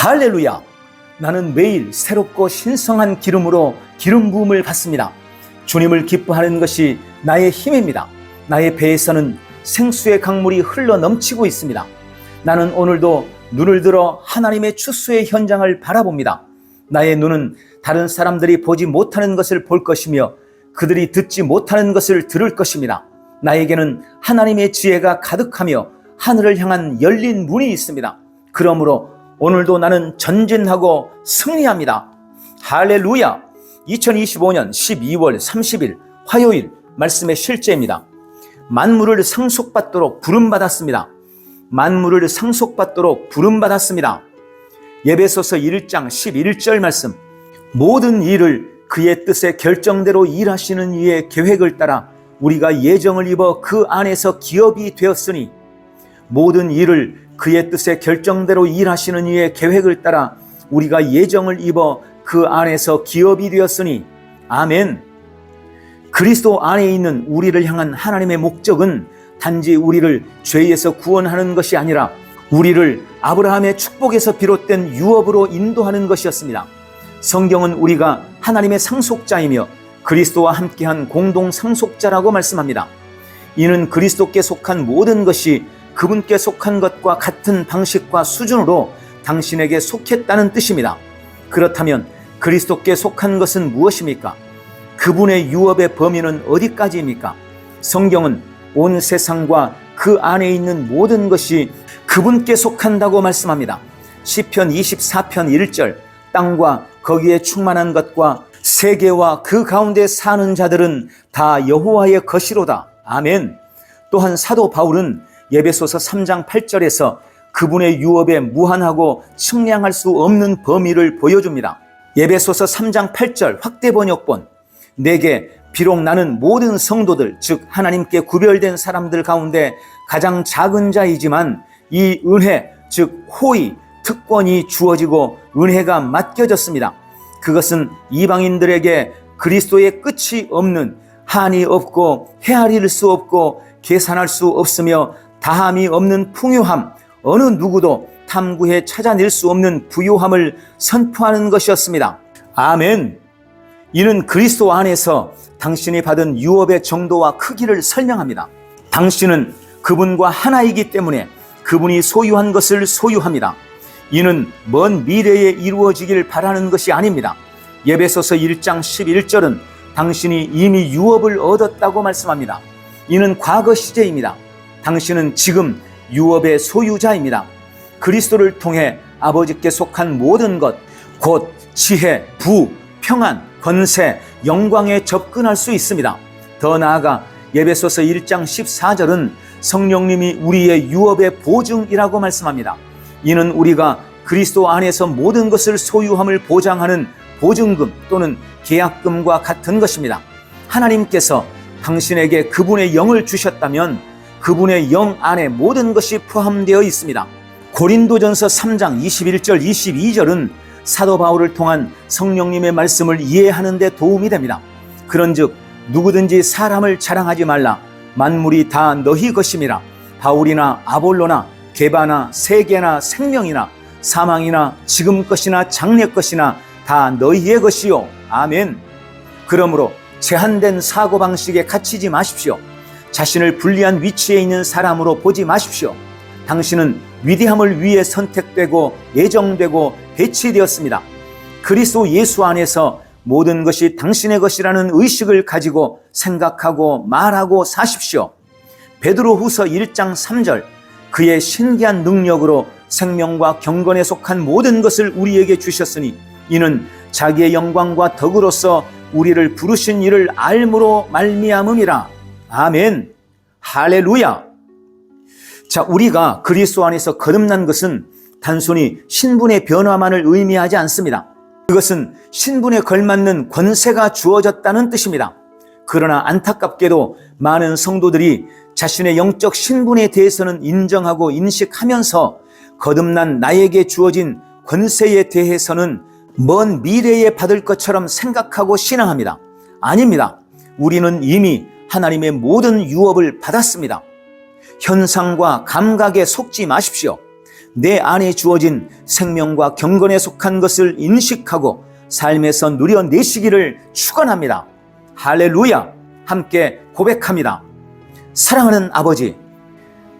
할렐루야! 나는 매일 새롭고 신성한 기름으로 기름 부음을 받습니다. 주님을 기뻐하는 것이 나의 힘입니다. 나의 배에서는 생수의 강물이 흘러 넘치고 있습니다. 나는 오늘도 눈을 들어 하나님의 추수의 현장을 바라봅니다. 나의 눈은 다른 사람들이 보지 못하는 것을 볼 것이며 그들이 듣지 못하는 것을 들을 것입니다. 나에게는 하나님의 지혜가 가득하며 하늘을 향한 열린 문이 있습니다. 그러므로 오늘도 나는 전진하고 승리합니다. 할렐루야! 2025년 12월 30일 화요일 말씀의 실제입니다. 만물을 상속받도록 부름받았습니다. 만물을 상속받도록 부름받았습니다. 예배소서 1장 11절 말씀 모든 일을 그의 뜻의 결정대로 일하시는 이의 계획을 따라 우리가 예정을 입어 그 안에서 기업이 되었으니 모든 일을 그의 뜻의 결정대로 일하시는 이의 계획을 따라 우리가 예정을 입어 그 안에서 기업이 되었으니 아멘. 그리스도 안에 있는 우리를 향한 하나님의 목적은 단지 우리를 죄에서 구원하는 것이 아니라 우리를 아브라함의 축복에서 비롯된 유업으로 인도하는 것이었습니다. 성경은 우리가 하나님의 상속자이며 그리스도와 함께한 공동 상속자라고 말씀합니다. 이는 그리스도께 속한 모든 것이 그분께 속한 것과 같은 방식과 수준으로 당신에게 속했다는 뜻입니다. 그렇다면 그리스도께 속한 것은 무엇입니까? 그분의 유업의 범위는 어디까지입니까? 성경은 온 세상과 그 안에 있는 모든 것이 그분께 속한다고 말씀합니다. 시편 24편 1절 땅과 거기에 충만한 것과 세계와 그 가운데 사는 자들은 다 여호와의 것이로다. 아멘. 또한 사도 바울은 예배소서 3장 8절에서 그분의 유업에 무한하고 측량할 수 없는 범위를 보여줍니다. 예배소서 3장 8절 확대 번역본 내게 비록 나는 모든 성도들 즉 하나님께 구별된 사람들 가운데 가장 작은 자이지만 이 은혜 즉 호의 특권이 주어지고 은혜가 맡겨졌습니다. 그것은 이방인들에게 그리스도의 끝이 없는 한이 없고 헤아릴 수 없고 계산할 수 없으며 다함이 없는 풍요함 어느 누구도 탐구해 찾아낼 수 없는 부요함을 선포하는 것이었습니다. 아멘. 이는 그리스도 안에서 당신이 받은 유업의 정도와 크기를 설명합니다. 당신은 그분과 하나이기 때문에 그분이 소유한 것을 소유합니다. 이는 먼 미래에 이루어지길 바라는 것이 아닙니다. 예배소서 1장 11절은 당신이 이미 유업을 얻었다고 말씀합니다. 이는 과거 시제입니다. 당신은 지금 유업의 소유자입니다. 그리스도를 통해 아버지께 속한 모든 것, 곧 지혜, 부, 평안, 권세, 영광에 접근할 수 있습니다. 더 나아가 예배소서 1장 14절은 성령님이 우리의 유업의 보증이라고 말씀합니다. 이는 우리가 그리스도 안에서 모든 것을 소유함을 보장하는 보증금 또는 계약금과 같은 것입니다. 하나님께서 당신에게 그분의 영을 주셨다면 그분의 영 안에 모든 것이 포함되어 있습니다. 고린도전서 3장 21절 22절은 사도 바울을 통한 성령님의 말씀을 이해하는 데 도움이 됩니다. 그런즉 누구든지 사람을 자랑하지 말라 만물이 다 너희 것임이라 바울이나 아볼로나 개바나 세계나 생명이나 사망이나 지금 것이나 장래 것이나 다 너희의 것이요 아멘. 그러므로 제한된 사고 방식에 갇히지 마십시오. 자신을 불리한 위치에 있는 사람으로 보지 마십시오. 당신은 위대함을 위해 선택되고 예정되고 배치되었습니다. 그리스도 예수 안에서 모든 것이 당신의 것이라는 의식을 가지고 생각하고 말하고 사십시오. 베드로 후서 1장 3절 그의 신기한 능력으로 생명과 경건에 속한 모든 것을 우리에게 주셨으니 이는 자기의 영광과 덕으로서 우리를 부르신 이를 알므로 말미암음이라. 아멘. 할렐루야. 자, 우리가 그리스도 안에서 거듭난 것은 단순히 신분의 변화만을 의미하지 않습니다. 그것은 신분에 걸맞는 권세가 주어졌다는 뜻입니다. 그러나 안타깝게도 많은 성도들이 자신의 영적 신분에 대해서는 인정하고 인식하면서 거듭난 나에게 주어진 권세에 대해서는 먼 미래에 받을 것처럼 생각하고 신앙합니다. 아닙니다. 우리는 이미 하나님의 모든 유업을 받았습니다. 현상과 감각에 속지 마십시오. 내 안에 주어진 생명과 경건에 속한 것을 인식하고 삶에서 누려내시기를 축원합니다. 할렐루야! 함께 고백합니다. 사랑하는 아버지,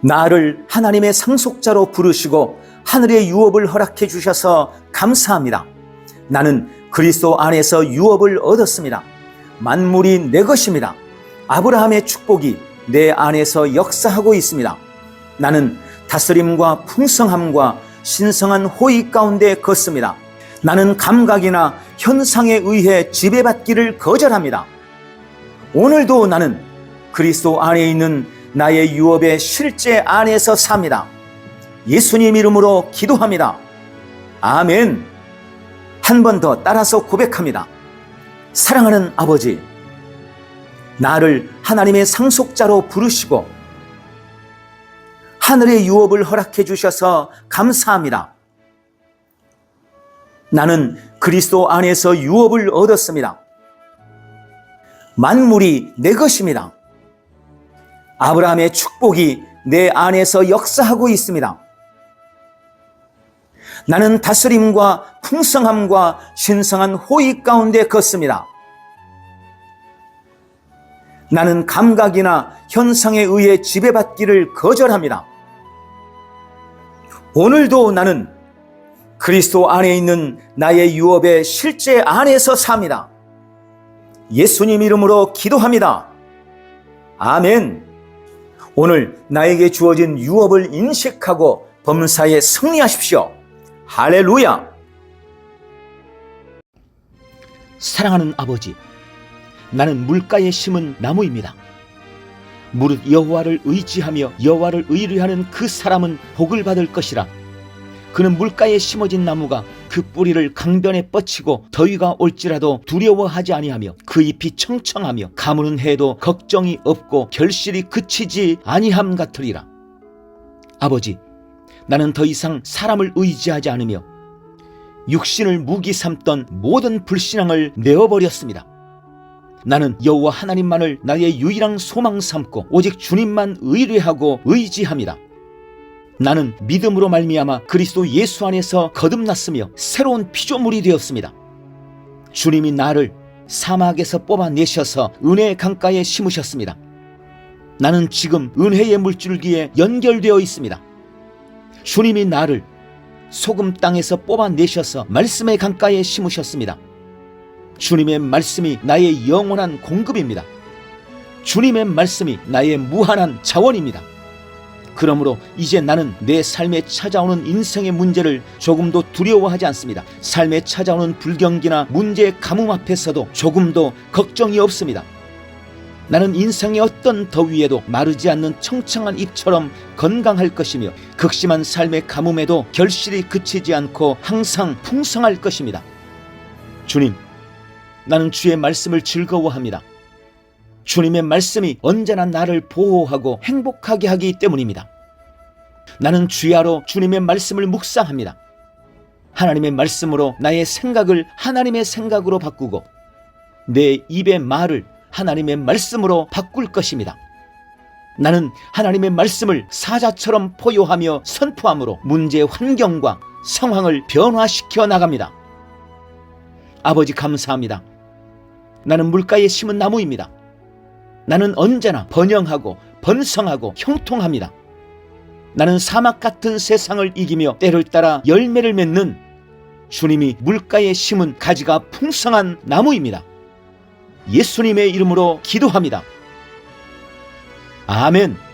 나를 하나님의 상속자로 부르시고 하늘의 유업을 허락해 주셔서 감사합니다. 나는 그리스도 안에서 유업을 얻었습니다. 만물이 내 것입니다. 아브라함의 축복이 내 안에서 역사하고 있습니다. 나는 다스림과 풍성함과 신성한 호의 가운데 걷습니다. 나는 감각이나 현상에 의해 지배받기를 거절합니다. 오늘도 나는 그리스도 안에 있는 나의 유업의 실제 안에서 삽니다. 예수님 이름으로 기도합니다. 아멘. 한 번 더 따라서 고백합니다. 사랑하는 아버지, 나를 하나님의 상속자로 부르시고 하늘의 유업을 허락해 주셔서 감사합니다. 나는 그리스도 안에서 유업을 얻었습니다. 만물이 내 것입니다. 아브라함의 축복이 내 안에서 역사하고 있습니다. 나는 다스림과 풍성함과 신성한 호의 가운데 걷습니다. 나는 감각이나 현상에 의해 지배받기를 거절합니다. 오늘도 나는 그리스도 안에 있는 나의 유업의 실제 안에서 삽니다. 예수님 이름으로 기도합니다. 아멘. 오늘 나에게 주어진 유업을 인식하고 범사에 승리하십시오. 할렐루야! 사랑하는 아버지, 나는 물가에 심은 나무입니다. 무릇 여호와를 의지하며 여호와를 의뢰하는 그 사람은 복을 받을 것이라. 그는 물가에 심어진 나무가 그 뿌리를 강변에 뻗치고 더위가 올지라도 두려워하지 아니하며 그 잎이 청청하며 가무는 해도 걱정이 없고 결실이 그치지 아니함 같으리라. 아버지, 나는 더 이상 사람을 의지하지 않으며 육신을 무기 삼던 모든 불신앙을 내어버렸습니다. 나는 여호와 하나님만을 나의 유일한 소망 삼고 오직 주님만 의뢰하고 의지합니다. 나는 믿음으로 말미암아 그리스도 예수 안에서 거듭났으며 새로운 피조물이 되었습니다. 주님이 나를 사막에서 뽑아내셔서 은혜의 강가에 심으셨습니다. 나는 지금 은혜의 물줄기에 연결되어 있습니다. 주님이 나를 소금 땅에서 뽑아내셔서 말씀의 강가에 심으셨습니다. 주님의 말씀이 나의 영원한 공급입니다. 주님의 말씀이 나의 무한한 자원입니다. 그러므로 이제 나는 내 삶에 찾아오는 인생의 문제를 조금도 두려워하지 않습니다. 삶에 찾아오는 불경기나 문제의 가뭄 앞에서도 조금도 걱정이 없습니다. 나는 인생의 어떤 더위에도 마르지 않는 청청한 잎처럼 건강할 것이며 극심한 삶의 가뭄에도 결실이 그치지 않고 항상 풍성할 것입니다. 주님, 나는 주의 말씀을 즐거워합니다. 주님의 말씀이 언제나 나를 보호하고 행복하게 하기 때문입니다. 나는 주야로 주님의 말씀을 묵상합니다. 하나님의 말씀으로 나의 생각을 하나님의 생각으로 바꾸고 내 입의 말을 하나님의 말씀으로 바꿀 것입니다. 나는 하나님의 말씀을 사자처럼 포효하며 선포함으로 문제의 환경과 상황을 변화시켜 나갑니다. 아버지 감사합니다. 나는 물가에 심은 나무입니다. 나는 언제나 번영하고 번성하고 형통합니다. 나는 사막 같은 세상을 이기며 때를 따라 열매를 맺는 주님이 물가에 심은 가지가 풍성한 나무입니다. 예수님의 이름으로 기도합니다. 아멘.